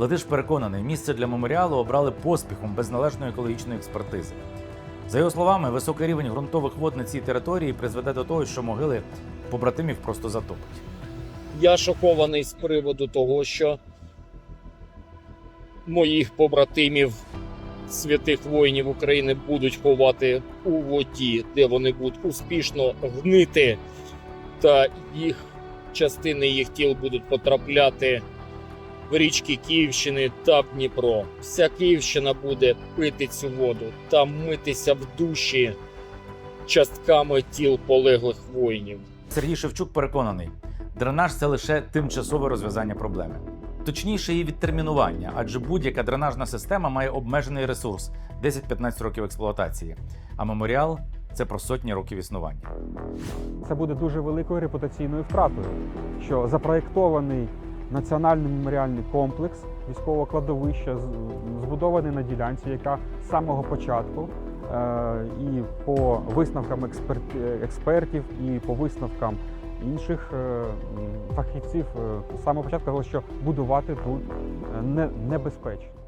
Латиш переконаний, місце для меморіалу обрали поспіхом без належної екологічної експертизи. За його словами, високий рівень ґрунтових вод на цій території призведе до того, що могили побратимів просто затопить. Я шокований з приводу того, що моїх побратимів святих воїнів України будуть ховати у воді, де вони будуть успішно гнити, та їх частини їх тіл будуть потрапляти річки Київщини та в Дніпро. Вся Київщина буде пити цю воду та митися в душі частками тіл полеглих воїнів. Сергій Шевчук переконаний, дренаж це лише тимчасове розв'язання проблеми. Точніше, її відтермінування, адже будь-яка дренажна система має обмежений ресурс 10-15 років експлуатації. А меморіал це про сотні років існування. Це буде дуже великою репутаційною втратою, що запроєктований національний меморіальний комплекс військового кладовища збудований на ділянці, яка з самого початку е, і по висновкам експерт- експертів, і по висновкам інших е, фахівців е, з самого початку що будувати тут не- небезпечно.